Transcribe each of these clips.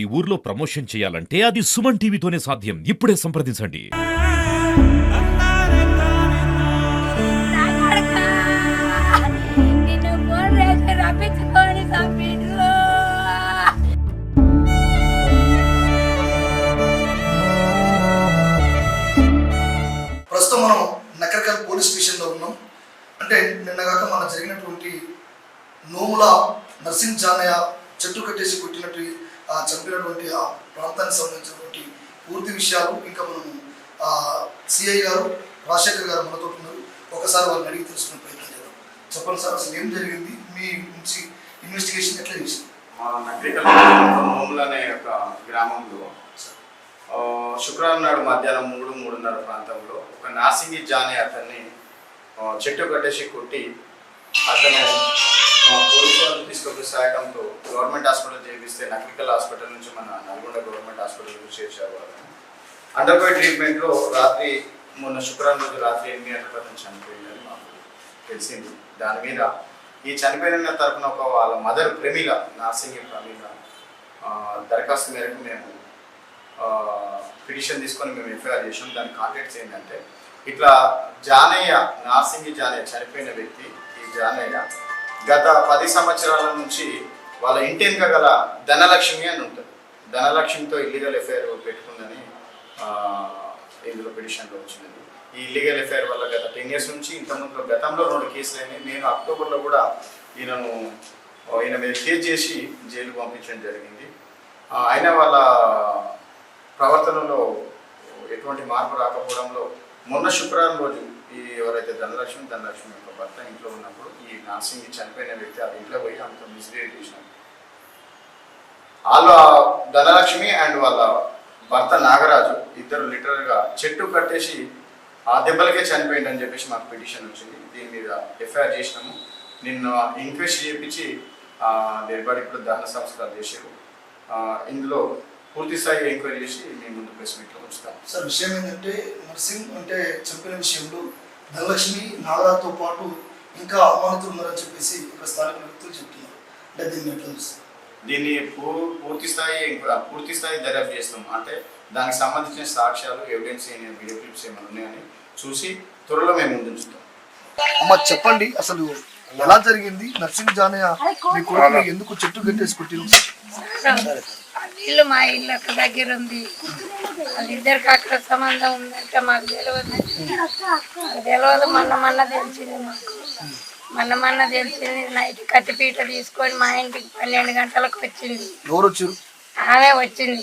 ఈ ఊర్లో ప్రమోషన్ చేయాలంటే అది సుమన్ టీవీతోనే సాధ్యం. ఇప్పుడే సంప్రదించండి. ప్రస్తుతం మనం నకరకల్ పోలీస్ స్టేషన్లో ఉన్నాం. అంటే నిన్నగాక మన జరిగినటువంటి నోముల నర్సింగ్ జానయ్య చెట్టు కట్టేసి కొట్టినట్టు ఆ చంపినటువంటి ఆ ప్రాంతానికి సంబంధించినటువంటి పూర్తి విషయాలు ఇంకా మనము సిఐ గారు రాజశేఖర్ గారు మనతో ఉన్నారు. ఒకసారి వాళ్ళని అడిగి తెలుసుకునే ప్రయత్నం చేద్దాం. చెప్పండి సార్ అసలు ఏం జరిగింది? మీ నుంచి ఇన్వెస్టిగేషన్ ఎట్లా చేసింది నగరికల్ అనే ఒక గ్రామంలో శుక్రవారం నాడు మధ్యాహ్నం మూడు మూడున్నర ప్రాంతంలో ఒక నాసింగి జానే అతన్ని చెట్టు కట్టేసి కొట్టి అతను పోలీసు వాళ్ళు తీసుకొచ్చి సహాయకంతో గవర్నమెంట్ హాస్పిటల్ చేపిస్తే నగరికల్ హాస్పిటల్ నుంచి మన నల్గొండ గవర్నమెంట్ హాస్పిటల్ చేర్చారు వాళ్ళు. అండర్ ట్రీట్మెంట్లో రాత్రి మొన్న శుక్రవారం రోజు రాత్రి ఎనిమిది గంటల క్రితం చనిపోయిందని మాకు తెలిసింది. దాని మీద ఈ చనిపోయిన తరపున ఒక వాళ్ళ మదర్ ప్రమీల నార్సింగి ప్రమీల దరఖాస్తు మేరకు మేము పిటిషన్ తీసుకొని మేము ఎఫ్ఐఆర్ చేసాం దాని కాంటాక్ట్స్ ఏంటంటే ఇట్లా జానయ్య నార్సింగి జానయ్య చనిపోయిన వ్యక్తి ఈ జానయ్య గత పది సంవత్సరాల నుంచి వాళ్ళ ఇంటి వెనుక గల ధనలక్ష్మి అని ఉంటుంది. ధనలక్ష్మితో ఇల్లీగల్ ఎఫ్ఐఆర్ పెట్టుకుందని ఇందులో పిటిషన్లో వచ్చినది ఈ ఇల్లీగల్ ఎఫ్ఐఆర్ వల్ల గత టెన్ ఇయర్స్ నుంచి ఇంతకుముందు గతంలో రెండు కేసులు అయినాయి. నేను అక్టోబర్లో కూడా ఈయనను ఈయన మీద కేసు చేసి జైలు పంపించడం జరిగింది. ఆయన అయినా వాళ్ళ ప్రవర్తనలో ఎటువంటి మార్పు రాకపోవడంలో మొన్న శుక్రవారం రోజు ఈ ఎవరైతే ధనలక్ష్మి ధనలక్ష్మి యొక్క భర్త ఇంట్లో ఉన్నప్పుడు ఈ నర్సింగ్ చనిపోయిన వ్యక్తి ఆ ఇంట్లో పోయి అంత మిస్బిహేవ్ చేసినాడు. వాళ్ళ ధనలక్ష్మి అండ్ వాళ్ళ భర్త నాగరాజు ఇద్దరు లిటరల్గా చెట్టు కట్టేసి ఆ దెబ్బలకే చనిపోయిందని చెప్పేసి మాకు పిటిషన్ వచ్చింది. దీని మీద ఎఫ్ఐఆర్ చేసినాము. నిన్న ఇంక్వెస్ట్ చేయించి డెడ్ ఇప్పుడు దహన సంస్కారాలు చేశారు. ఇందులో పూర్తి స్థాయి ఎంక్వైరీ చేసి మీ ముందు ప్రెస్ మీట్లో ఉంచుతాం. సార్ విషయం ఏంటంటే నర్సింగ్ అంటే చంపిన విషయంలో ధనలక్ష్మి నాగరాజుతో పాటు ఇంకా అమానతులు ఉన్నారని చెప్పేసి ఇక్కడ స్థానిక వ్యక్తులు చెప్తున్నారు. అంటే దీన్ని ఎట్లా చూస్తారు? దీన్ని పూ పూర్తి స్థాయి పూర్తి స్థాయి దర్యాప్తు చేస్తాం. అంటే దానికి సంబంధించిన సాక్ష్యాలు ఎవిడెన్స్ ఏమైనా వీడియో క్లిప్స్ ఏమైనా ఉన్నాయని చూసి త్వరలో మేము ముందు ఉంచుతాం. అమ్మ చెప్పండి. అసలు ఎలా జరిగింది? నర్సింగ్ జానయ్య మీ కొడుకుని ఎందుకు చెట్టు కట్టేసి కొట్టింది ఆ ఇల్లు మా ఇల్లు అక్కడ దగ్గర ఉంది. వాళ్ళిద్దరికి అక్కడ సంబంధం ఉందంటే మాకు తెలియదు తెలియదు మొన్న మొన్న తెలిసింది మాకు. మొన్న మొన్న తెలిసింది నైట్ కత్తిపీట తీసుకొని మా ఇంటికి పన్నెండు గంటలకు వచ్చింది. ఎవరు వచ్చారు ఆమె వచ్చింది.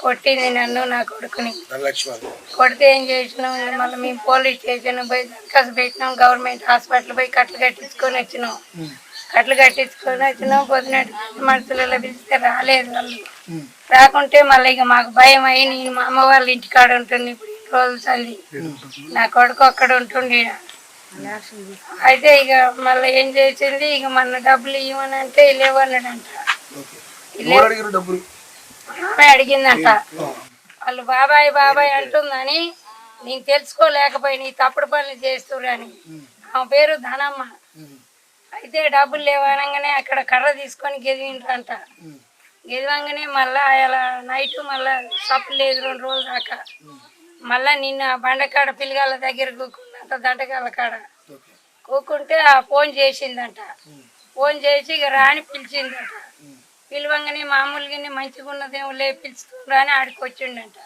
కొట్టింది నన్ను నా కొడుకుని. కొడితే ఏం చేసినాం? మళ్ళీ మేము పోలీస్ స్టేషన్ పోయి దరఖాస్తు పెట్టినాం. గవర్నమెంట్ హాస్పిటల్ పోయి కట్లు కట్టించుకొని వచ్చినాం. కట్లు కట్టించుకొని వచ్చినాం పొద్దున మనుషులలో పిలిస్తే రాలేదు వాళ్ళు. రాకుంటే మళ్ళీ ఇక మాకు భయం అయ్యి నేను మా అమ్మ వాళ్ళ ఇంటికాడ ఉంటుంది ఇప్పుడు రోజులు తల్లి నా కొడుకు అక్కడ ఉంటుండే. అయితే ఇక మళ్ళీ ఏం చేసింది? ఇక మన డబ్బులు ఇవ్వని అంటే లేవన్నాడంట ఆమె అడిగిందంట. వాళ్ళు బాబాయ్ బాబాయ్ అంటుందని నేను తెలుసుకోలేకపోయి నీ తప్పుడు పనులు చేస్తురని ఆమె పేరు ధనమ్మ. అయితే డబ్బులు లేవనగానే అక్కడ కర్ర తీసుకొని గెదివిండ్రంట గెదవంగానే మళ్ళా అలా నైట్ మళ్ళా సప్పు లేదు రెండు రోజులు దాకా. మళ్ళా నిన్న బండకాడ పిల్లగాళ్ళ దగ్గర కూకున్నంత దండకాల కాడ. కూకుంటే ఆ ఫోన్ చేసిందంట. ఫోన్ చేసి ఇక రాని పిలిచిందంట. పిలవంగానే మామూలుగానే మంచిగా ఉన్నదేమో లే పిలుచుకుంటా అని ఆడికి వచ్చిండంట.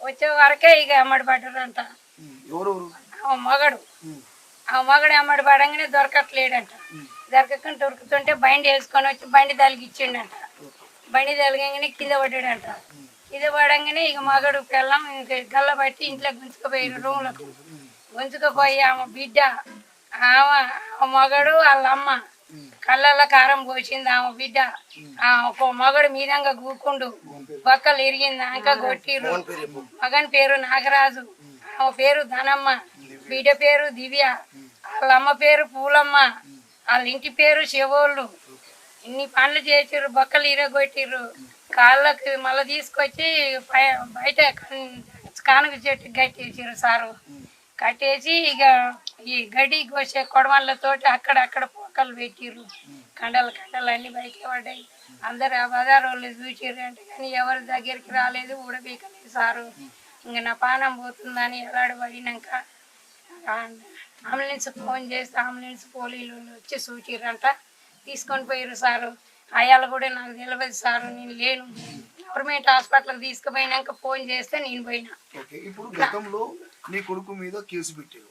వచ్చే వరకే ఇక అమ్మడి పడ్డారంట మగడు. ఆ మగడు అమ్మడి పడంగానే దొరకట్లేడంట. దొరకకుండా దొరుకుతుంటే బండి వేసుకొని వచ్చి బండి తలిగిచ్చిండంట. బండి తలగంగానే కింద పడ్డాడంట. కింద పడంగానే ఇక మగడు పిల్లం ఇంక గల్ల పట్టి ఇంట్లో గుంజుకుపోయారు రూమ్లకు. గుంజుకుపోయి ఆమె బిడ్డ ఆమె ఆ మగడు వాళ్ళ అమ్మ కళ్ళల్లో కారం పోసింది ఆమె బిడ్డ. ఆ ఒక మగడు మీదంగా గూకుండు బక్కలు ఇరిగింది అంక కొట్టిర్రు. మగని పేరు నాగరాజు. ఆమె పేరు ధనమ్మ. బిడ్డ పేరు దివ్య వాళ్ళ అమ్మ పేరు పూలమ్మ వాళ్ళ ఇంటి పేరు శివోళ్ళు ఇన్ని పనులు చేసిర్రు బొక్కలు ఇరగొట్టిర్రు. కాళ్ళకి మళ్ళీ తీసుకొచ్చి బయట కానుక చెట్టు కట్టేసారు సారు. కట్టేసి ఇక ఈ గడ్డి కోసే కొడవళ్ళతోటి అక్కడక్కడ పొక్కలు పెట్టిర్రు. కండలు కండలు అన్ని బయట పడ్డాయి. అందరు ఆ బజార్ వాళ్ళు చూసిర్రు అంటే కానీ ఎవరి దగ్గరికి రాలేదు ఊడబీకలేదు సారు. ఇంక నా పానం పోతుందని ఎలాడు పడినాక అంబులెన్స్ ఫోన్ చేస్తే అంబులెన్స్ పోలీలు వచ్చి చూసిర్రంట తీసుకొని పోయారు సారు. అయాలు కూడా నాకు తెలియదు సారు నేను లేను. గవర్నమెంట్ హాస్పిటల్కి తీసుకుపోయినాక ఫోన్ చేస్తే నేను పోయినా. ఓకే ఇప్పుడు గతంలో నీ కొడుకు మీద కేసు పెట్టారు.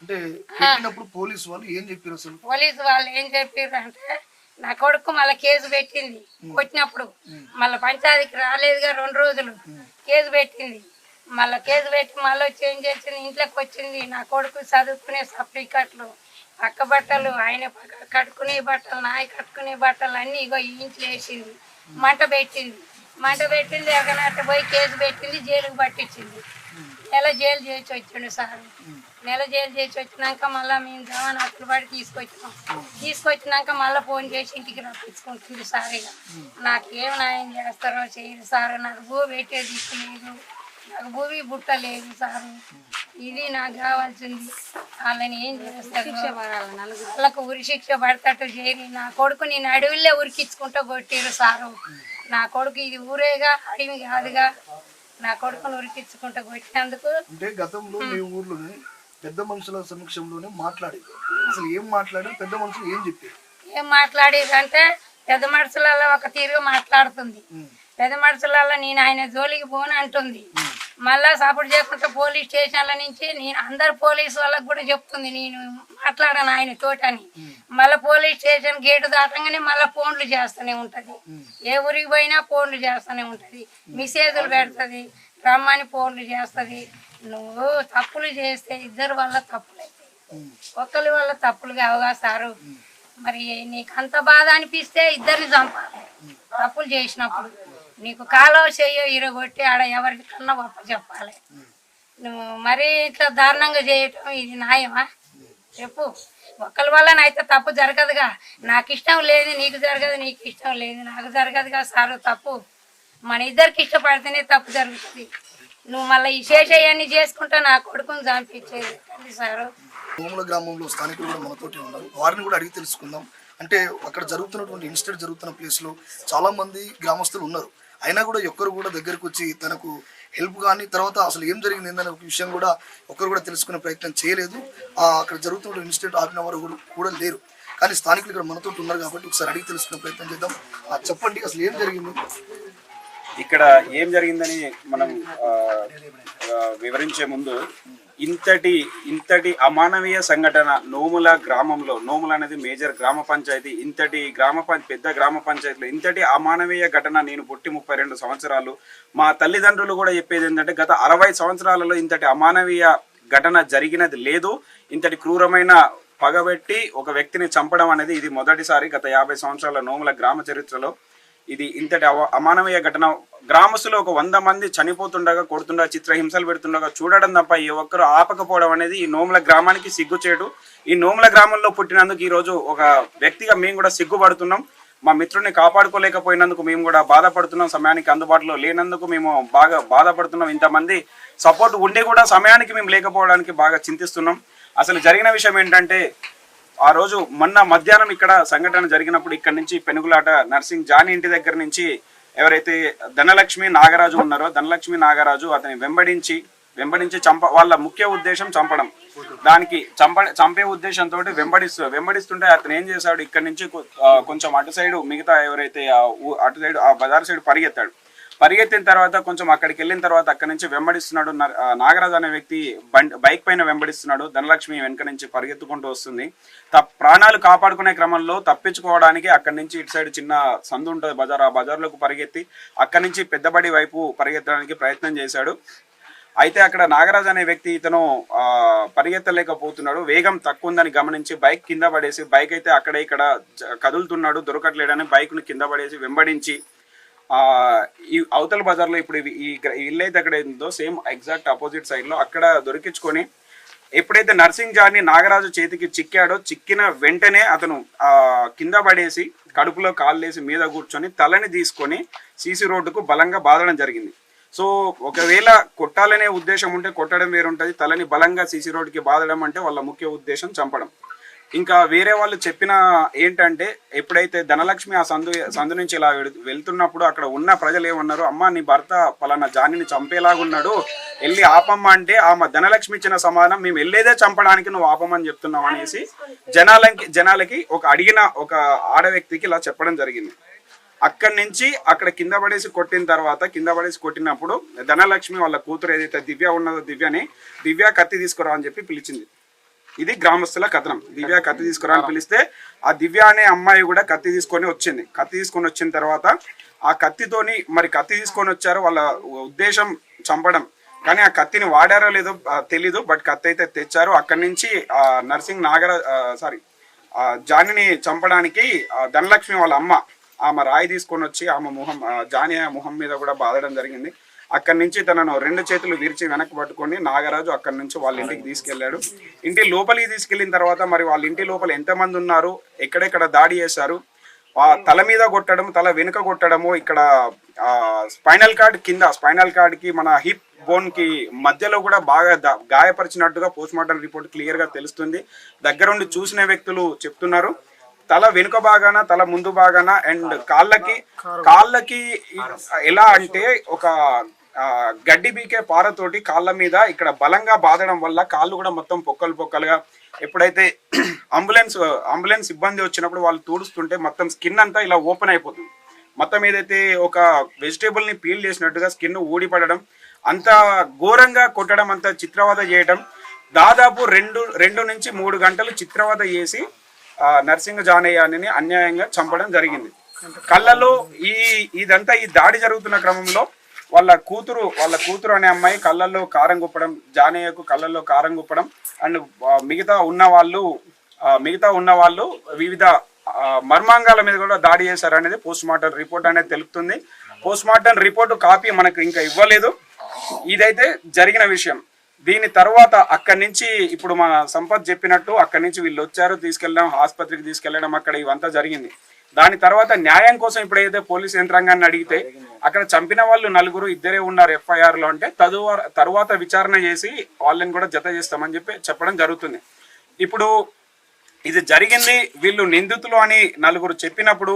అంటే పెట్టినప్పుడు పోలీసు వాళ్ళు ఏం చెప్పారు అసలు? పోలీసు వాళ్ళు ఏం చెప్పారు అంటే నా కొడుకు మళ్ళీ కేసు పెట్టింది. కొట్టినప్పుడు మళ్ళీ పంచాయతీకి రాలేదుగా రెండు రోజులు. కేసు పెట్టింది. మళ్ళీ కేసు పెట్టి మళ్ళీ చేంజ్ చేసింది? ఇంట్లోకి వచ్చింది. నా కొడుకు చదువుకునే సప్లికట్లు పక్క బట్టలు ఆయన పక్క కట్టుకునే బట్టలు నాయ కట్టుకునే బట్టలు అన్నీ ఇగో ఈ ఇంట్లో వేసింది. మంట పెట్టింది. మంట పెట్టింది ఎగనట్టు పోయి కేసు పెట్టింది జైలుకు పట్టించింది. నెల జైలు చేసి వచ్చాడు సార్. నెల జైలు చేసి వచ్చినాక మళ్ళీ మేము జవాన్ అప్పుడు పడి తీసుకొచ్చినాం. తీసుకొచ్చినాక మళ్ళీ ఫోన్ చేసి ఇంటికి రప్పించుకుంటుంది సార్ ఇక నాకేం న్యాయం చేస్తారో చేయరు సార్. నాకు భూ పెట్టేది దిక్కు లేదు. నాకు భూమి బుట్ట లేదు సార్. ఇది నాకు కావాల్సింది. వాళ్ళని ఏం చేస్తారు. వాళ్ళకు ఉరి శిక్ష పడతట్టు చేయని నా కొడుకు నేను అడవిలో ఉరికించుకుంటూ కొట్టిరు సారు. నా కొడుకు ఇది ఊరేగా అడవి కాదుగా. నా కొడుకును ఉరికించుకుంటూ కొట్టినందుకు అంటే గతంలో మీ ఊర్లోనే పెద్ద మనుషుల సమక్షంలోనే మాట్లాడి అసలు ఏం మాట్లాడారు? పెద్ద మనుషులు ఏం చెప్పారు? ఏం మాట్లాడేదంటే పెద్ద మనుషులలో ఒక తీరుగా మాట్లాడుతుంది. పెద్ద మనుషులలో నేను ఆయన జోలికి పోను అంటుంది. మళ్ళా సపోర్ట్ చేసుకుంటే పోలీస్ స్టేషన్ల నుంచి నేను అందరు పోలీసు వాళ్ళకి కూడా చెప్తుంది నేను మాట్లాడాను ఆయన తోటని. మళ్ళీ పోలీస్ స్టేషన్ గేటు దాటంగానే మళ్ళీ ఫోన్లు చేస్తూనే ఉంటది. ఏ ఊరికి పోయినా ఫోన్లు చేస్తూనే ఉంటది. మెసేజ్లు పెడుతుంది రమ్మని ఫోన్లు చేస్తుంది. నువ్వు తప్పులు చేస్తే ఇద్దరు వల్ల తప్పులు. అవుతాయి ఒకరి వల్ల తప్పులు కావుగా సారు మరి నీకు అంత బాధ అనిపిస్తే ఇద్దరిని చంపాలి. తప్పులు చేసినప్పుడు. నీకు కాలో చెయ్యో ఇరగొట్టి ఆడ ఎవరికి కన్నా గొప్ప చెప్పాలి. నువ్వు మరీ ఇట్లా దారుణంగా చేయటం ఇది న్యాయమా? చెప్పు. ఒకరి వల్ల అయితే తప్పు జరగదుగా. నాకు ఇష్టం లేదు నీకు జరగదు నీకు ఇష్టం లేదు నాకు జరగదుగా సారు తప్పు. మన ఇద్దరికి ఇష్టపడితేనే తప్పు జరుగుతుంది. నువ్వు మళ్ళీ ఈ శేషయ్యన్ని చేసుకుంటా నా కొడుకుని చంపించేది సారు? నోముల గ్రామంలో స్థానికులు కూడా మనతోటి ఉన్నారు. వారిని కూడా అడిగి తెలుసుకుందాం. అంటే అక్కడ జరుగుతున్నటువంటి ఇన్సిడెంట్ జరుగుతున్న ప్లేస్లో చాలా మంది గ్రామస్తులు ఉన్నారు. అయినా కూడా ఒక్కరు కూడా దగ్గరకు వచ్చి తనకు హెల్ప్ కానీ తర్వాత అసలు ఏం జరిగింది ఏందనే ఒక విషయం కూడా ఒక్కరు కూడా తెలుసుకునే ప్రయత్నం చేయలేదు. అక్కడ జరుగుతున్న ఇన్స్టిట్యూట్ ఆపిన వారు కూడా- కూడా లేరు. కానీ స్థానికులు ఇక్కడ మనతో ఉన్నారు కాబట్టి ఒకసారి అడిగి తెలుసుకునే ప్రయత్నం చేద్దాం. చెప్పండి అసలు ఏం జరిగింది? ఇక్కడ ఏం జరిగిందని మనం వివరించే ముందు ఇంతటి ఇంతటి అమానవీయ సంఘటన నోముల గ్రామంలో నోముల అనేది మేజర్ గ్రామ పంచాయతీ ఇంతటి గ్రామ పెద్ద గ్రామ పంచాయతీలో ఇంతటి అమానవీయ ఘటన నేను పుట్టి ముప్పై రెండు సంవత్సరాలు. మా తల్లిదండ్రులు కూడా చెప్పేది ఏంటంటే గత అరవై సంవత్సరాలలో ఇంతటి అమానవీయ ఘటన జరిగినది లేదు. ఇంతటి క్రూరమైన పగబెట్టి ఒక వ్యక్తిని చంపడం అనేది ఇది మొదటిసారి గత యాభై సంవత్సరాల నోముల గ్రామ చరిత్రలో ఇది ఇంతటి అవ- అమానవీయ ఘటన. గ్రామస్తులు ఒక వంద మంది చనిపోతుండగా కొడుతుండగా చిత్రహింసలు పెడుతుండగా చూడడం తప్ప ఏ ఒక్కరు ఆపకపోవడం అనేది ఈ నోముల గ్రామానికి సిగ్గుచేటు. ఈ నోముల గ్రామంలో పుట్టినందుకు ఈరోజు ఒక వ్యక్తిగా మేము కూడా సిగ్గుపడుతున్నాం. మా మిత్రుడిని కాపాడుకోలేకపోయినందుకు మేము కూడా బాధపడుతున్నాం. సమయానికి అందుబాటులో లేనందుకు మేము బాగా బాధపడుతున్నాం. ఇంతమంది సపోర్ట్ ఉండి కూడా సమయానికి మేము లేకపోవడానికి బాగా చింతిస్తున్నాం. అసలు జరిగిన విషయం ఏంటంటే ఆ రోజు మొన్న మధ్యాహ్నం ఇక్కడ సంఘటన జరిగినప్పుడు ఇక్కడ నుంచి పెనుగులాట నర్సింగ్ జాని ఇంటి దగ్గర నుంచి ఎవరైతే ధనలక్ష్మి నాగరాజు ఉన్నారో ధనలక్ష్మి నాగరాజు అతని వెంబడించి వెంబడించి చంప వాళ్ళ ముఖ్య ఉద్దేశం చంపడం. దానికి చంప చంపే ఉద్దేశంతో వెంబడిస్తూ వెంబడిస్తుంటే అతను ఏం చేశాడు? ఇక్కడ నుంచి కొంచెం అటు సైడ్ మిగతా ఎవరైతే అటు సైడ్ ఆ బజార్ సైడ్ పరిగెత్తాడు. పరిగెత్తిన తర్వాత కొంచెం అక్కడికి వెళ్ళిన తర్వాత అక్కడి నుంచి వెంబడిస్తున్నాడు నాగరాజు అనే వ్యక్తి బైక్ పైన వెంబడిస్తున్నాడు. ధనలక్ష్మి వెనక నుంచి పరిగెత్తుకుంటూ వస్తుంది. ప్రాణాలు కాపాడుకునే క్రమంలో తప్పించుకోవడానికి అక్కడి నుంచి ఇటు సైడ్ చిన్న సందు ఉంటుంది బజార్. ఆ బజార్లోకి పరిగెత్తి అక్కడి నుంచి పెద్దబడి వైపు పరిగెత్తడానికి ప్రయత్నం చేశాడు. అయితే అక్కడ నాగరాజ్ అనే వ్యక్తి ఇతను పరిగెత్తలేకపోతున్నాడు. వేగం తక్కువ ఉందని గమనించి బైక్ కింద పడేసి బైక్ అయితే అక్కడ ఇక్కడ కదులుతున్నాడు దొరకట్లేడని బైక్ను కింద పడేసి వెంబడించి ఈ అవతల బజార్లో ఇప్పుడు ఈ ఇల్లు అయితే అక్కడ ఉందో సేమ్ ఎగ్జాక్ట్ ఆపోజిట్ సైడ్లో అక్కడ దొరికించుకొని ఎప్పుడైతే నర్సింగ్ జాని నాగరాజు చేతికి చిక్కాడో చిక్కిన వెంటనే అతను కింద పడేసి కడుపులో కాళ్ళేసి మీద కూర్చొని తలని తీసుకొని సీసీ రోడ్డుకు బలంగా బాదడం జరిగింది. సో ఒకవేళ కొట్టాలనే ఉద్దేశం ఉంటే కొట్టడం వేరుంటుంది తలని బలంగా సీసీ రోడ్డుకి బాదడం అంటే వాళ్ళ ముఖ్య ఉద్దేశం చంపడం. ఇంకా వేరే వాళ్ళు చెప్పిన ఏంటంటే ఎప్పుడైతే ధనలక్ష్మి ఆ సందు సందు నుంచి ఇలా వెళ్తున్నప్పుడు అక్కడ ఉన్న ప్రజలు ఏమన్నారు అమ్మ నీ భర్త పలానా జానిని చంపేలాగున్నాడు వెళ్ళి ఆపమ్మ అంటే ఆమె ధనలక్ష్మి ఇచ్చిన సమాధానం మేము వెళ్ళేదే చంపడానికి నువ్వు ఆపమని చెప్తున్నావు అనేసి జనాలకి జనాలకి ఒక అడిగిన ఒక ఆడ వ్యక్తికి ఇలా చెప్పడం జరిగింది. అక్కడి నుంచి అక్కడ కింద పడేసి కొట్టిన తర్వాత కింద పడేసి కొట్టినప్పుడు ధనలక్ష్మి వాళ్ళ కూతురు ఏదైతే దివ్య ఉన్నదో దివ్యని దివ్య కత్తి తీసుకురా అని చెప్పి పిలిచింది. ఇది గ్రామస్తుల కథనం. దివ్య కత్తి తీసుకురా అని పిలిస్తే ఆ దివ్య అనే అమ్మాయి కూడా కత్తి తీసుకొని వచ్చింది. కత్తి తీసుకొని వచ్చిన తర్వాత ఆ కత్తితోని మరి కత్తి తీసుకొని వచ్చారు వాళ్ళ ఉద్దేశం చంపడం. కానీ ఆ కత్తిని వాడారో లేదో తెలీదు. బట్ కత్తి అయితే తెచ్చారు. అక్కడి నుంచి ఆ, నర్సింగ్ నాగర సారీ జానిని చంపడానికి ధనలక్ష్మి వాళ్ళ అమ్మ ఆమె రాయి తీసుకొని వచ్చి ఆమె మొహం ఆ, జాని మొహం మీద కూడా బాధడం జరిగింది. అక్కడి నుంచి తనను రెండు చేతులు విరిచి వెనక్కి పట్టుకొని నాగరాజు అక్కడి నుంచి వాళ్ళ ఇంటికి తీసుకెళ్ళాడు ఇంటి లోపలికి తీసుకెళ్ళిన తర్వాత మరి వాళ్ళ ఇంటి లోపల ఎంతమంది ఉన్నారు? ఎక్కడెక్కడ దాడి చేశారు? తల మీద కొట్టడం తల వెనుక కొట్టడము ఇక్కడ స్పైనల్ కార్డ్ కింద స్పైనల్ కార్డ్కి మన హిప్ బోన్కి మధ్యలో కూడా బాగా గాయపరిచినట్టుగా పోస్ట్ మార్టం రిపోర్ట్ క్లియర్గా తెలుస్తుంది. దగ్గరుండి చూసిన వ్యక్తులు చెప్తున్నారు. తల వెనుక భాగాన తల ముందు భాగాన అండ్ కాళ్ళకి కాళ్ళకి ఎలా అంటే ఒక గడ్డి బీకే పారతోటి కాళ్ళ మీద ఇక్కడ బలంగా బాదడం వల్ల కాళ్ళు కూడా మొత్తం పొక్కలు పొక్కలుగా ఎప్పుడైతే అంబులెన్స్ అంబులెన్స్ ఇబ్బంది వచ్చినప్పుడు వాళ్ళు తూడుస్తుంటే మొత్తం స్కిన్ అంతా ఇలా ఓపెన్ అయిపోతుంది. మొత్తం ఏదైతే ఒక వెజిటేబుల్ని పీల్ చేసినట్టుగా స్కిన్ ఊడిపడడం అంత ఘోరంగా కొట్టడం అంత చిత్రవద చేయడం దాదాపు రెండు రెండు నుంచి మూడు గంటలు చిత్రవద చేసి నర్సింగ్ జానయ్యని అన్యాయంగా చంపడం జరిగింది. కళ్ళలో ఈ ఇదంతా ఈ దాడి జరుగుతున్న క్రమంలో వాళ్ళ కూతురు వాళ్ళ కూతురు అనే అమ్మాయి కళ్ళల్లో కారం గుప్పడం జానయ్యకు కళ్ళల్లో కారం గుప్పడం అండ్ మిగతా ఉన్న వాళ్ళు మిగతా ఉన్న వాళ్ళు వివిధ మర్మాంగాల మీద కూడా దాడి చేశారు అనేది పోస్ట్ మార్టం రిపోర్ట్ అనేది తెలుపుతుంది. పోస్ట్ మార్టం రిపోర్ట్ కాపీ మనకు ఇంకా ఇవ్వలేదు. ఇదైతే జరిగిన విషయం. దీని తర్వాత అక్కడి నుంచి ఇప్పుడు మా సంపత్ చెప్పినట్టు అక్కడి నుంచి వీళ్ళు వచ్చారు తీసుకెళ్ళడం ఆసుపత్రికి తీసుకెళ్ళడం అక్కడ ఇవంతా జరిగింది. దాని తర్వాత న్యాయం కోసం ఇప్పుడైతే పోలీస్ యంత్రాంగాన్ని అడిగితే అక్కడ చంపిన వాళ్ళు నలుగురు ఇద్దరే ఉన్నారు ఎఫ్ఐఆర్లో అంటే తదువ తరువాత విచారణ చేసి వాళ్ళని కూడా జత చేస్తామని చెప్పి చెప్పడం జరుగుతుంది. ఇప్పుడు ఇది జరిగింది వీళ్ళు నిందితులు అని నలుగురు చెప్పినప్పుడు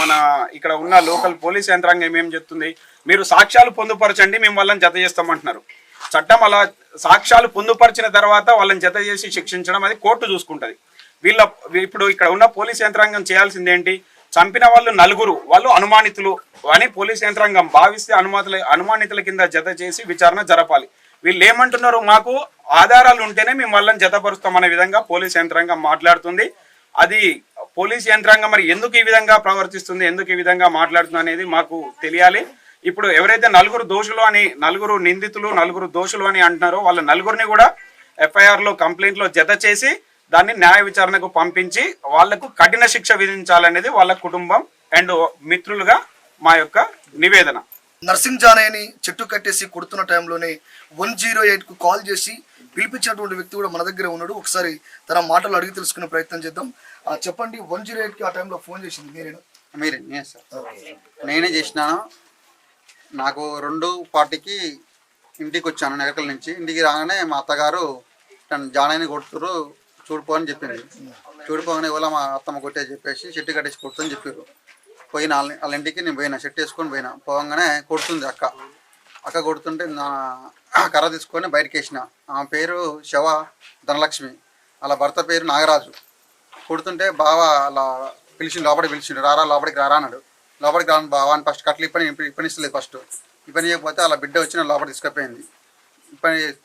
మన ఇక్కడ ఉన్న లోకల్ పోలీస్ యంత్రాంగం ఏం చెప్తుంది? మీరు సాక్ష్యాలు పొందుపరచండి మేము వాళ్ళని జత చేస్తామంటున్నారు. చట్టం అలా సాక్ష్యాలు పొందుపరిచిన తర్వాత వాళ్ళని జత చేసి శిక్షించడం అది కోర్టు చూసుకుంటుంది. వీళ్ళ ఇప్పుడు ఇక్కడ ఉన్న పోలీస్ యంత్రాంగం చేయాల్సింది ఏంటి చంపిన వాళ్ళు నలుగురు వాళ్ళు అనుమానితులు అని పోలీస్ యంత్రాంగం భావిస్తే అనుమాతుల అనుమానితుల కింద జత చేసి విచారణ జరపాలి. వీళ్ళు ఏమంటున్నారు? మాకు ఆధారాలు ఉంటేనే మేము వాళ్ళని జతపరుస్తాం అనే విధంగా పోలీస్ యంత్రాంగం మాట్లాడుతుంది. అది పోలీస్ యంత్రాంగం మరి ఎందుకు ఈ విధంగా ప్రవర్తిస్తుంది ఎందుకు ఈ విధంగా మాట్లాడుతుంది అనేది మాకు తెలియాలి. ఇప్పుడు ఎవరైతే నలుగురు దోషులు అని నలుగురు నిందితులు నలుగురు దోషులు అని అంటున్నారో వాళ్ళ నలుగురిని కూడా ఎఫ్ఐఆర్లో కంప్లైంట్లో జత చేసి దాన్ని న్యాయ విచారణకు పంపించి వాళ్ళకు కఠిన శిక్ష విధించాలనేది వాళ్ళ కుటుంబం అండ్ మిత్రులుగా మా యొక్క నివేదన. నర్సింగ్ జానయ్యని చెట్టు కట్టేసి కొడుతున్న టైంలోనే వన్ జీరో ఎయిట్కు కాల్ చేసి పిలిపించినటువంటి వ్యక్తి కూడా మన దగ్గర ఉన్నాడు. ఒకసారి తన మాటలు అడిగి తెలుసుకునే ప్రయత్నం చేద్దాం. ఆ, చెప్పండి వన్ జీరో ఎయిట్కి ఆ టైంలో ఫోన్ చేసింది మీరేనా? మీరే నేనే సార్. నేనే చేసినాను. నాకు రెండు పార్టీకి ఇంటికి వచ్చాను నెగకల నుంచి. ఇంటికి రాగానే మా అత్తగారు తను జానైని కొడుతురు. చూడుపో అని చెప్పింది చూడిపోగానే ఇవాళ మా అత్తమ్మ కొట్టే చెప్పేసి చెట్టు కట్టేసి కొడుతుందని చెప్పారు పోయిన వాళ్ళ వాళ్ళ ఇంటికి నేను పోయినా చెట్టు వేసుకొని పోయినా. పోగానే కొడుతుంది అక్క. అక్క కొడుతుంటే నా కర్ర తీసుకొని బయటకు వేసిన. ఆమె పేరు శవ ధనలక్ష్మి. వాళ్ళ భర్త పేరు నాగరాజు. కొడుతుంటే బావ అలా పిలిచి లోపలికి పిలిచిండు. రారా లోపలికి రారా అన్నాడు. లోపలికి రాను బావా అని ఫస్ట్ కట్లు ఇప్పని ఇప్పనిస్తలేదు ఫస్ట్ ఇప్పని చేయకపోతే అలా బిడ్డ వచ్చిన లోపలికి తీసుకుపోయింది.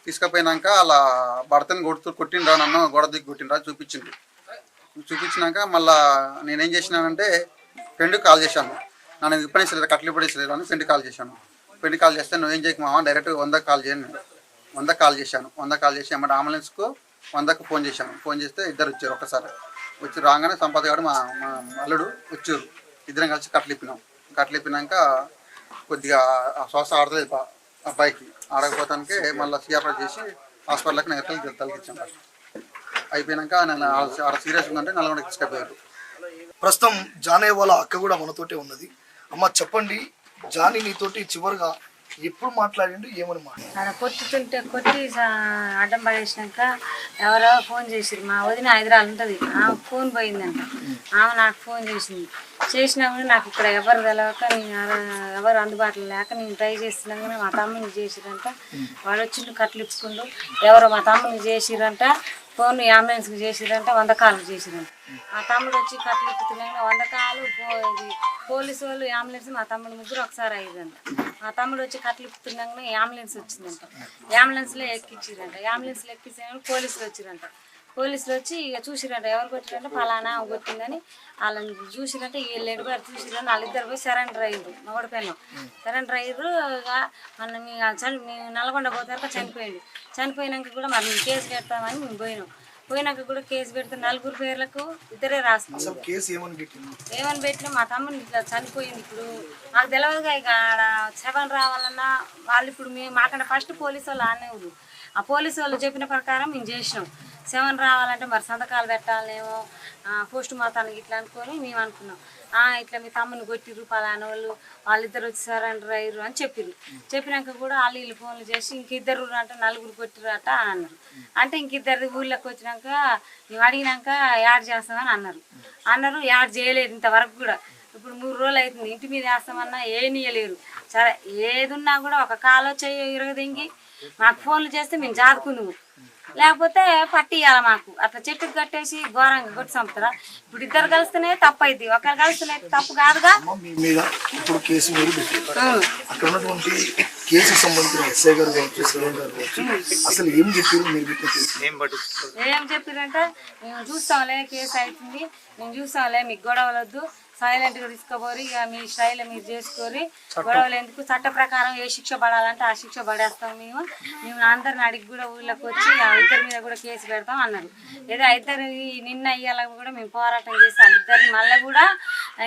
తీసుకుపోయినాక అలా భర్తని కొడుతూ కొట్టిండ్రా నన్ను గొడవ దిగి కొట్టిండ్రా చూపించింది చూపించినాక మళ్ళా నేనేం చేసినానంటే ఫ్రెండ్కి కాల్ చేశాను. నన్ను విప్పనిస్తలేదు కట్లు ఇప్పనిస్తలేదు అని ఫ్రెండ్కి కాల్ చేశాను. ఫ్రెండ్ కాల్ చేస్తే నువ్వేం చేయకు మామ డైరెక్ట్ వందకు కాల్ చేయను వంద కాల్ చేశాను. వంద కాల్ చేసి ఏమంటే అంబులెన్స్కు వందకు ఫోన్ చేశాను. ఫోన్ చేస్తే ఇద్దరు వచ్చారు ఒక్కసారి. వచ్చి రాగానే సంపద గారు మా మా అల్లుడు వచ్చారు. ఇద్దరం కలిసి కట్లు ఇప్పినాం. కట్లు ఇప్పినాక కొద్దిగా ఆ శ్వాస ఆడలేదు బా- అబ్బాయికి. ఆడకపోతానికి మళ్ళీ సిఆర్ఆర్ చేసి హాస్పిటల్కి నెగటివ్ తలిగించాం అయిపోయినాక నేను ఆడ సీరియస్ ఉందంటే నల్గొండకి తీసుకుపోయారు ప్రస్తుతం జానే వాళ్ళ అక్క కూడా మనతోటే ఉన్నది. అమ్మ చెప్పండి జానీ నీతోటి చివరిగా ఎప్పుడు మాట్లాడిండు ఏమని మాట్లాడు ఆడ కొట్టుతుంటే కొట్టి అడ్డం పడేసినాక ఎవరో ఫోన్ చేసిరు మా వదిన హైదరాబాద్ ఉంటుంది. ఆమె ఫోన్ పోయిందంట. ఆమె నాకు ఫోన్ చేసింది. చేసినాము నాకు ఇక్కడ ఎవరు తెలవక నేను ఎవరు అందుబాటులో లేక నేను ట్రై చేస్తున్నాగానే మా తమ్ముని చేసిరంట వాడు వచ్చి కట్లు ఇప్పుకుండు ఎవరో మా తమ్ముని చేసిరంట ఫోన్ అంబులెన్స్కి చేసిరంట వంద కాళ్ళు చేసిరంట మా తమ్ముడు వచ్చి కట్లు ఎక్కుతున్నాయి వండకాలు పో- పోలీసు వాళ్ళు అంబులెన్స్ మా తమ్ముడు ముగ్గురు ఒకసారి అయ్యిందంట మా తమ్ముడు వచ్చి కట్లు ఇప్పుతున్నాగానే అంబులెన్స్ వచ్చిందంట. అంబులెన్స్లో ఎక్కించిరంట అంబులెన్స్లో ఎక్కించిన పోలీసులు వచ్చిరంట. పోలీసులు వచ్చి ఇక చూసిరంట. ఎవరు కొట్టిరంటే? ఫలానా కొట్టిందని వాళ్ళని చూసిరంటే. వీళ్ళు ఎడుగారు చూసిరని వాళ్ళిద్దరు పోయి సరెండర్ అయ్యారు. మగడ పిల్లలు సరెండర్ అయ్యారు. ఇక మన మీ చని మీ నల్గొండ పోతాక చనిపోయింది చనిపోయినాక కూడా మరి మేము కేసు పెడతామని మేము పోయినాం. పోయినాక కూడా కేసు పెడితే నలుగురు పేర్లకు ఇద్దరే రాసుకున్నాం కేసు ఏమని పెట్టినా మా తమ్ముని ఇట్లా చనిపోయింది ఇప్పుడు. మాకు తెలియదుగా ఇక సెవెన్ రావాలన్నా వాళ్ళు ఇప్పుడు మేము మాకంటే ఫస్ట్ పోలీసు వాళ్ళు ఆ పోలీసు వాళ్ళు చెప్పిన ప్రకారం మేము చేసినాం. సెవెన్ రావాలంటే మరి సంతకాలు పెట్టాలనేమో పోస్ట్ మాతానికి ఇట్లా అనుకొని మేము అనుకున్నాం. ఇట్లా మీ తమ్ముని కొట్టిర్రు పలానా వాళ్ళు వాళ్ళిద్దరు వచ్చి రైరు అయ్యారు అని చెప్పిర్రు. చెప్పినాక కూడా వాళ్ళు వీళ్ళు ఫోన్లు చేసి ఇంకిద్దరు అంటే నలుగురు కొట్టిర్రట అని అన్నారు. అంటే ఇంకిద్దరు ఊళ్ళోకి వచ్చినాక మేము అడిగినాక యాడ్ చేస్తామని అన్నారు. అన్నారు యాడ్ చేయలేదు ఇంతవరకు కూడా. ఇప్పుడు మూడు రోజులు అవుతుంది ఇంటి మీద వేస్తామన్నా ఏనియలేరు సరే ఏదున్నా కూడా ఒక కాలో చెయ్యి ఇరగదింగి మాకు ఫోన్లు చేస్తే మేము జాదుకున్నాము లేకపోతే పట్టియాలి మాకు. అట్లా చెట్టుకు కట్టేసి ఘోరంగా కొట్టి చంపుతారా? ఇప్పుడు ఇద్దరు కలిస్తేనే తప్పు అయింది ఒకరు కలిస్తేనే తప్పు కాదుగా? అమ్మ మీ మీద ఇప్పుడు కేసు మీరు పెట్టారు. అక్కడ ఉన్నటువంటి కేసుకు సంబంధించిన ఎస్ఐ గారు కావచ్చు సిఐ గారు కావచ్చు అసలు ఏం చెప్పారు మీరు ఏం చెప్పారంటే మేము చూస్తాంలే కేసు అవుతుంది మేము చూస్తాంలే మీకు గొడవలు వద్దు సైలెంట్గా తీసుకోపోరి. ఇక మీ స్టైల్ మీరు చేసుకోరి. గొడవలు ఎందుకు? చట్ట ప్రకారం ఏ శిక్ష పడాలంటే ఆ శిక్ష పడేస్తాం మేము. మేము అందరిని అడిగి కూడా ఊళ్ళోకి వచ్చి ఆ ఇద్దరి మీద కూడా కేసు పెడతాం అన్నారు. ఏదో ఇద్దరు నిన్న అయ్యాల కూడా మేము పోరాటం చేసి వాళ్ళిద్దరిని మళ్ళీ కూడా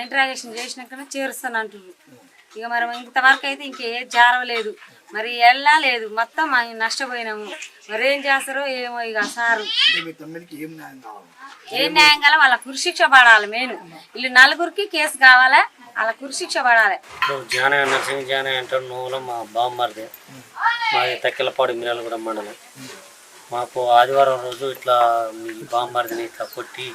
ఇంటరాగేషన్ చేసినాకనే చేరుస్తాను అంటున్నారు ఇక మరి ఇంతవరకు అయితే ఇంకే జారవలేదు. మరి ఎల్లా లేదు. మొత్తం నష్టపోయినాము. మరి ఏం చేస్తారో ఏమో ఇక సారు. ఏం న్యాయం కాల వాళ్ళ కురిశిక్ష పడాలి మెయిన్ వీళ్ళు నలుగురికి కేసు కావాలా? వాళ్ళ కురిశిక్ష పడాలి. జానయ్య నరసింహ జానయ్య అంటారు నువ్వులో మా బామ్మరిది. మాది తక్కెలపాడు మిరాలగూడ మండలం. మాకు ఆదివారం రోజు ఇట్లా మీ బామ్మరిదిని ఇట్లా కొట్టి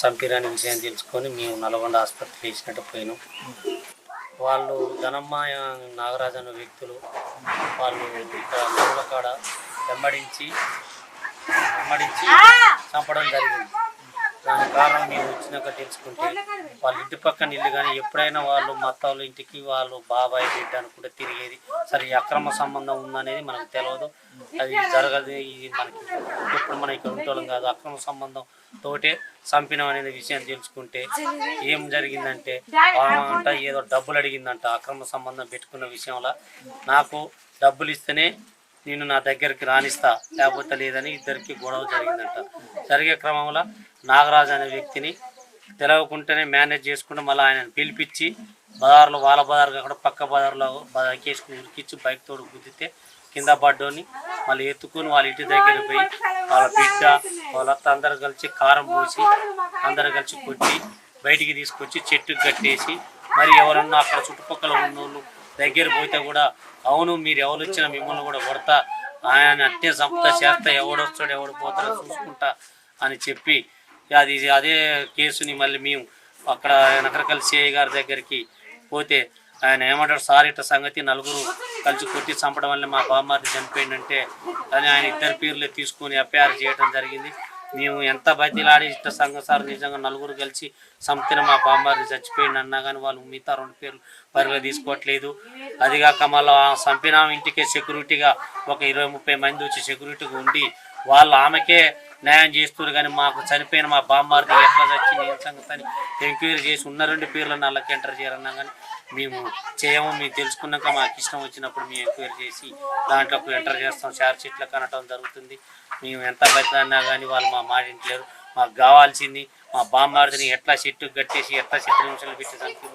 చంపిరాని విషయం తెలుసుకొని మేము నల్గొండ ఆసుపత్రికి వేసినట్టు పోయినాం. వాళ్ళు ధనమ్మ నాగరాజు అనే వ్యక్తులు వాళ్ళు ఇక్కడ నవ్వుల కాడ వెంబడించి వెంబడించి చంపడం జరిగింది. దాని కారణం మేము వచ్చినాక తెలుసుకుంటే వాళ్ళ ఇంటి పక్కన ఇల్లు కానీ ఎప్పుడైనా వాళ్ళు మత ఇంటికి వాళ్ళు బాబాయ్ బిడ్డ అనుకుంటే తిరిగేది. సరే అక్రమ సంబంధం ఉందనేది మనకు తెలియదు అది జరగదు ఇది మనకి ఎప్పుడు మనం ఇక్కడ ఉంటాం కాదు. అక్రమ సంబంధం తోటే చంపినం అనేది విషయం తెలుసుకుంటే ఏం జరిగిందంటే అంట ఏదో డబ్బులు అడిగిందంట అక్రమ సంబంధం పెట్టుకున్న విషయంలో. నాకు డబ్బులు ఇస్తేనే నేను నా దగ్గరికి రాణిస్తా లేకపోతే లేదని ఇద్దరికి గొడవ జరిగిందంట. జరిగే క్రమంలో నాగరాజు అనే వ్యక్తిని తెలవకుండానే మేనేజ్ చేసుకుంటూ మళ్ళీ ఆయన పిలిపించి బజార్లో వాళ్ళ బజార్ కాకుండా పక్క బజార్లో ఎక్కేసుకుని ఉరికిచ్చి బైక్ తోడు గుద్దితే కింద పడ్డోని మళ్ళీ ఎత్తుకుని వాళ్ళ ఇంటి దగ్గర పోయి వాళ్ళ బిడ్డ వాళ్ళంతా అందరు కలిసి కారం పోసి అందరు కలిసి కొట్టి బయటికి తీసుకొచ్చి చెట్టుకు కట్టేసి మరి ఎవరన్నా అక్కడ చుట్టుపక్కల ఉన్నోళ్ళు దగ్గర పోతే కూడా అవును మీరు ఎవరు వచ్చినా మిమ్మల్ని కూడా కొడతా ఆయన అట్టే సంపద చేస్తా ఎవడు వస్తాడు ఎవడు పోతాడో చూసుకుంటా అని చెప్పి అది అదే కేసుని మళ్ళీ మేము అక్కడ నకరకల్ సిఐ గారి దగ్గరికి పోతే ఆయన ఏమంటాడు సార్ ఇట్ట సంగతి నలుగురు కలిసి కొట్టి చంపడం వల్ల మా బామ్మారి చనిపోయిందంటే అని ఆయన ఇద్దరు పేర్లు తీసుకొని ఎఫ్ఐఆర్ చేయడం జరిగింది. మేము ఎంత బతిలాడి ఇష్ట సంఘ సార్ నిజంగా నలుగురు కలిసి సంతిన మా బామ్మారిని చచ్చిపోయింది అన్నా కానీ వాళ్ళు మిగతా రెండు పేర్లు పరిగా తీసుకోవట్లేదు. అదిగాక మళ్ళీ చంపిన ఇంటికే సెక్యూరిటీగా ఒక ఇరవై ముప్పై మంది వచ్చి సెక్యూరిటీగా ఉండి వాళ్ళు ఆమెకే న్యాయం చేస్తున్నారు కానీ మాకు చనిపోయిన మా బామ్మారిది ఎట్లా చచ్చింది ఏం సంగతి అని ఎంక్వైరీ చేసి ఉన్న రెండు పేర్లను వాళ్ళకి ఎంటర్ చేయాలన్నా కానీ మేము చేయము మేము తెలుసుకున్నాక మాకు ఇష్టం వచ్చినప్పుడు మేము ఎంక్వైరీ చేసి దాంట్లోకి ఎంటర్ చేస్తాం షార్ట్ షీట్లో కనటం జరుగుతుంది. మేము ఎంత బతిలన్నా కానీ వాళ్ళు మా మాట ఇంటలేరు మాకు కావాల్సింది మా బామ్మార్దిని ఎట్లా చెట్టు కట్టేసి ఎట్లా చిత్ర నిమిషాలు పెట్టి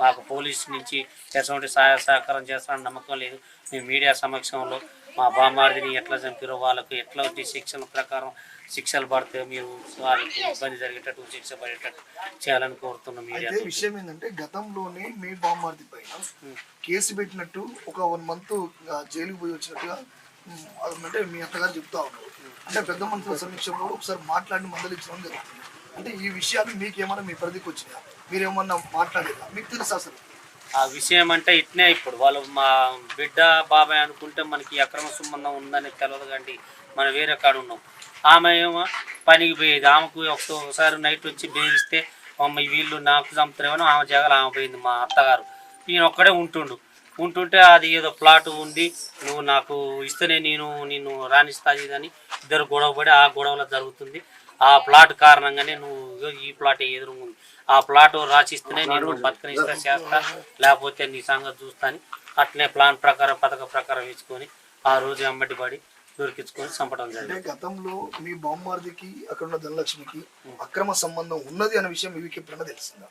మాకు పోలీస్ నుంచి ఎటువంటి సహాయ సహకారం చేస్తారని నమ్మకం లేదు. మీ మీడియా సమక్షంలో మా బామ్మార్దిని ఎట్లా చంపారో వాళ్ళకు ఎట్లా వచ్చి శిక్షల ప్రకారం శిక్షలు పడితే మీరు వాళ్ళకి ఇబ్బంది జరిగేటట్టు శిక్ష పడేటట్టు చేయాలని కోరుతున్నాం అయితే విషయం ఏంటంటే గతంలోనే మీ బామ్మార్ది పైన కేసు పెట్టినట్టు ఒక వన్ మంత్ జైలుకి పోయి వచ్చినట్టుగా అంటే మీ అత్తగారు చెప్తా ఉన్నారు. అంటే పెద్ద మనుషుల సమీక్షంలో ఒకసారి మాట్లాడి మందలించడం జరుగుతుంది. అంటే ఈ విషయాలు మీకేమైనా మీ పరిధికి వచ్చినాయా? మీరేమన్నా మాట్లాడేదా మీకు తెలుసా అసలు? ఆ విషయం అంటే ఇట్నే ఇప్పుడు వాళ్ళు మా బిడ్డ బాబాయ్ అనుకుంటే మనకి అక్రమ సంబంధం ఉందని తెలియదు కానీ మనం వేరే కాడ ఉన్నాం. ఆమె ఏమో పనికి పోయేది. ఆమెకు ఒకసారి నైట్ వచ్చి బేగిస్తే అమ్మ వీళ్ళు నాకు చంపుతారేమో ఆమె జగలు ఆమె పోయింది మా అత్తగారు. ఈయన ఒక్కడే ఉంటుండు. ఉంటుంటే అది ఏదో ప్లాట్ ఉంది నువ్వు నాకు ఇస్తేనే నేను నిన్ను రాణిస్తాది అని ఇద్దరు గొడవ పడి ఆ గొడవలో జరుగుతుంది. ఆ ప్లాట్ కారణంగానే నువ్వు ఈ ప్లాట్ ఎదురు ఆ ప్లాట్ రాసిస్తేనే నేను బతకనిస్తా చేస్తా లేకపోతే నీ సంగతి చూస్తాను. అట్లనే ప్లాన్ ప్రకారం పథక ప్రకారం వేసుకొని ఆ రోజు అమ్మటి పడి దొరికించుకొని చంపడం అంటే జరిగింది గతంలో మీ బామ్మార్దికి అక్కడ ఉన్న ధనలక్ష్మికి అక్రమ సంబంధం ఉన్నది అనే విషయం మీకు ఎప్పుడైనా తెలిసిందా?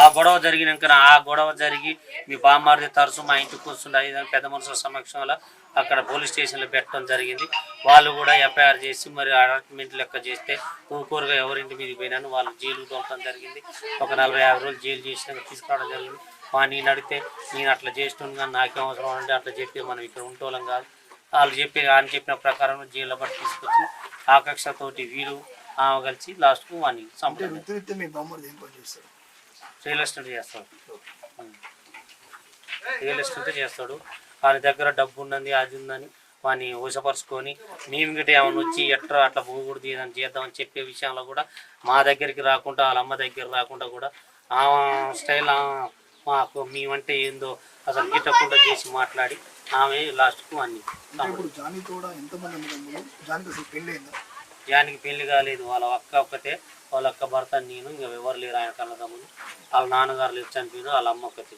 ఆ గొడవ జరిగినాక ఆ గొడవ జరిగి మీ బామ్మారిది తరచు మా ఇంటికి ఇదని పెద్ద మనుషుల సమక్షంలో అక్కడ పోలీస్ స్టేషన్లో పెట్టడం జరిగింది. వాళ్ళు కూడా ఎఫ్ఐఆర్ చేసి మరి అడాట్మెంట్ లెక్క చేస్తే ఊకూరుగా ఎవరింటి మీదకి పోయినాను వాళ్ళు జైలు తోలటం జరిగింది. ఒక నలభై యాభై రోజులు జైలు చేసినాక తీసుకురావడం జరిగింది. మా నేను అడిగితే నేను అట్లా చేస్తున్నాను నాకేం అవసరం అంటే అట్లా చెప్పి మనం ఇక్కడ ఉంటోళ్ళం కాదు. వాళ్ళు చెప్పి ఆయన చెప్పిన ప్రకారం జైల్లో పట్టి తీసుకొచ్చి ఆకక్షతోటి వీరు ఆమె కలిసి లాస్ట్కు చేస్తారు రియల్ ఎస్టేట్ చేస్తాడు. రియల్ ఎస్టేట్ చేస్తాడు. వాని దగ్గర డబ్బు ఉన్నది అది ఉందని వాని ఊసపరుచుకొని మేము గిట్ట ఏమైనా వచ్చి ఎట్లా అట్లా పోకూడదు ఏదైనా చేద్దామని చెప్పే విషయంలో కూడా మా దగ్గరికి రాకుండా వాళ్ళ అమ్మ దగ్గర రాకుండా కూడా ఆ స్టైల్ మాకు మేమంటే ఏందో అసలు గిట్టకుండా చేసి మాట్లాడి ఆమె లాస్ట్కు అన్ని. అంటే ఇప్పుడు జానీ కూడా ఎంతమంది అన్నదమ్ములు జానికి అసలు పెళ్ళి అయిందా? యానికి పెళ్ళి కాలేదు. వాళ్ళ అక్క ఒక్కతే. వాళ్ళ అక్క భర్త నేను ఇంకా ఎవరు లేరు ఆయన కన్నదమ్ములు వాళ్ళ నాన్నగారు లేరు చనిపోయారు వాళ్ళ అమ్మ ఒక్కతే.